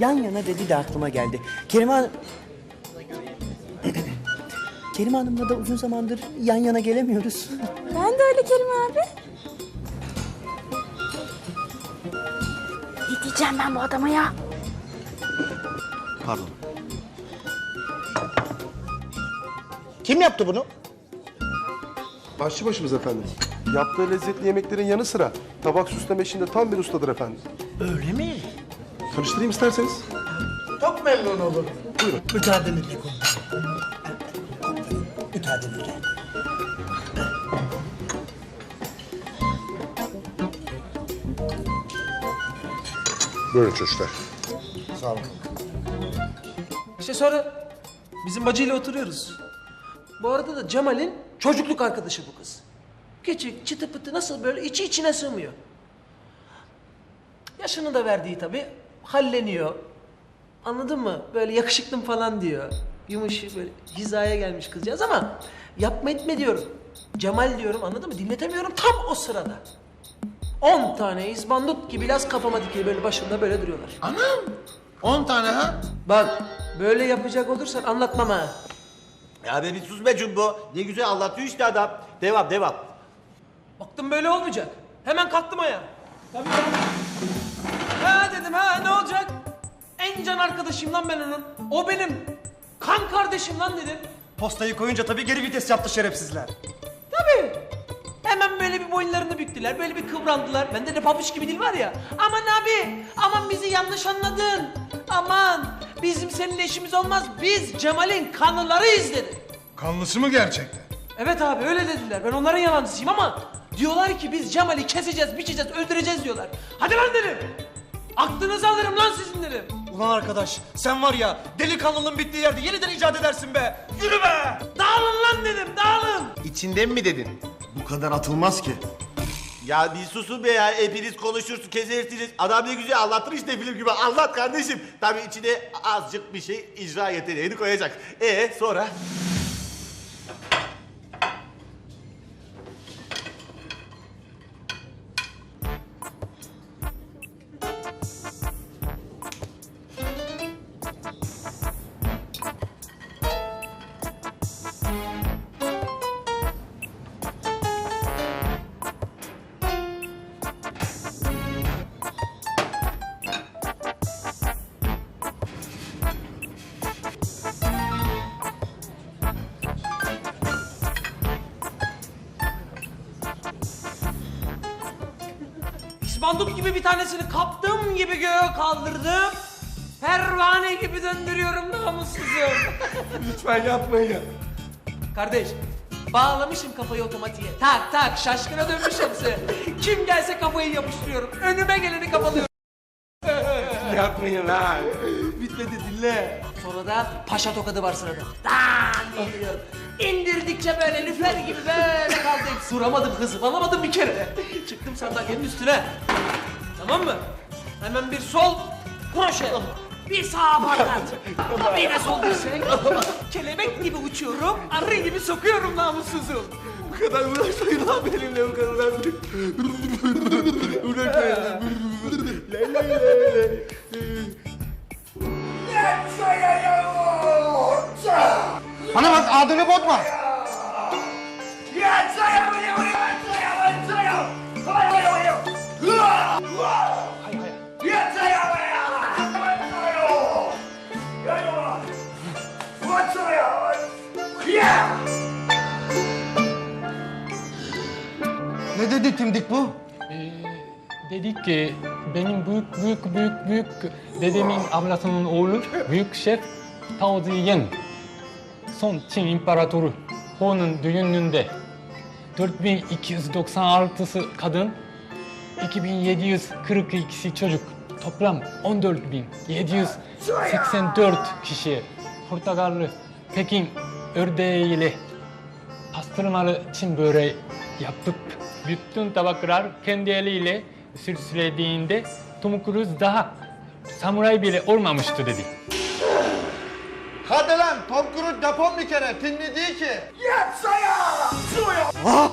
yan yana dedi de aklıma geldi. Kerime Hanım... Kerime Hanım'la da uzun zamandır yan yana gelemiyoruz. Ben de öyle Kerim abi. Ne diyeceğim ben bu adama ya? Pardon. Kim yaptı bunu? Aşçı başımız efendim. Yaptığı lezzetli yemeklerin yanı sıra tabak süsleme işinde tam bir ustadır efendim. Öyle mi? Tanıştırayım isterseniz. Çok memnun olurum. Buyurun. Müsaadenizle konuşalım. Müsaadenizle. Buyurun çocuklar. İşte sonra bizim bacıyla oturuyoruz. Bu arada da Cemal'in çocukluk arkadaşı bu kız. Küçük, çıtı pıtı nasıl böyle içi içine sığmıyor. Yaşını da verdiği tabii halleniyor. Anladın mı? Böyle yakışıklım falan diyor. Yumuşak böyle hizaya gelmiş kızcağız ama yapma etme diyorum. Cemal diyorum anladın mı? Dinletemiyorum tam o sırada. On tane izbandut gibi laz kafama dikili böyle başımda böyle duruyorlar. Anam! 10 tane ha? Bak böyle yapacak olursan anlatmam ha. Ya be bir sus be Cumbo. Ne güzel anlatıyor işte adam. Devam devam. Baktım böyle olmayacak. Hemen kalktım ayağa. Tabii ya. Arkadaşım lan ben onun. O benim. Kan kardeşim lan dedim. Postayı koyunca tabii geri vites yaptı şerefsizler. Tabii. Hemen böyle bir boyunlarını büktüler, böyle bir kıvrandılar. Bende de pabuç gibi dil var ya. Aman abi, aman bizi yanlış anladın. Aman, bizim seninle işimiz olmaz. Biz Cemal'in kanılarıyız dedi. Kanlısı mı gerçekten? Evet abi öyle dediler. Ben onların yalancısıyım ama diyorlar ki biz Cemal'i keseceğiz, biçeceğiz, öldüreceğiz diyorlar. Hadi lan dedim. Aklınızı alırım lan sizin dedim. Ulan arkadaş sen var ya delikanlılığın bittiği yerde yeniden icat edersin be. Yürü be. Dağılın lan dedim, dağılın. İçinden mi dedin? Bu kadar atılmaz ki. Ya bir susun be ya. Hepiniz konuşursun, kesersiniz. Adam ne güzel anlatır işte film gibi. Anlat kardeşim. Tabii içine azıcık bir şey icra yeteneğini koyacak. E sonra? İsmandut gibi bir tanesini kaptım gibi göğe kaldırdım. Pervane gibi döndürüyorum namussuzum. Lütfen yapmayın ya. Kardeş, bağlamışım kafayı otomatiğe. Tak tak şaşkına dönmüş hepsi. Kim gelse kafayı yapıştırıyorum. Önüme geleni kapalıyorum. Yapmayın ha. Bitmedi dinle. Sonra da paşa tokadı var sırada. Dan indiriyorum. İndirdikçe böyle lüfer gibi böyle kaldı. Duramadım hızı alamadım bir kere. Çıktım sandalyenin üstüne. Tamam mı? Hemen bir sol kroşe. Bir sağ parkat. Bir de sol dirsek. Kelebek gibi uçuyorum. Arı gibi sokuyorum namussuzum. Bu kadar uğraşmayın lan benimle bu kadar. Uğraşmayın. Ne dedi Timdik bu? Dedik ki benim büyük büyük büyük büyük dedemin ablasının oğlu büyük şef Tao Ziyen son Çin İmparatoru Ho'nun düğününde 4296'sı kadın 2742'si çocuk toplam 14784 kişi Portakallı Pekin ördeğiyle pastırmalı Çin böreği yapıp bütün tabaklar kendi eliyle sürselediğinde Tom Cruise daha samuray bile olmamıştı dedi. Hadi lan Tom Cruise depon bir kere tinli değil ki. Yetsaya! Suya! Ah!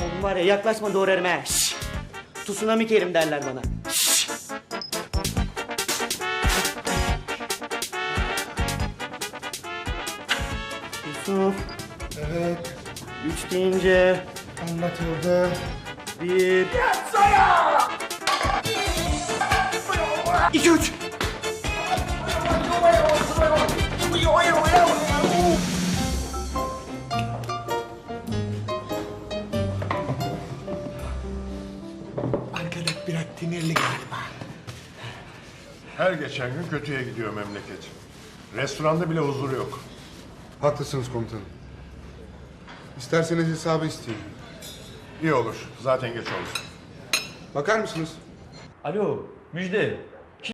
Oğlum var ya yaklaşma doğru erime. Tsunami kerim derler bana. Şşş. Yusuf. Evet. Üç deyince Anlatıldı. bir... İki sinirli galiba. Her geçen gün kötüye gidiyor memleket. Restoranda bile huzur yok. Haklısınız komutanım. İsterseniz hesabı isteyeyim. İyi olur. Zaten geç oldu. Bakar mısınız? Alo, Müjde.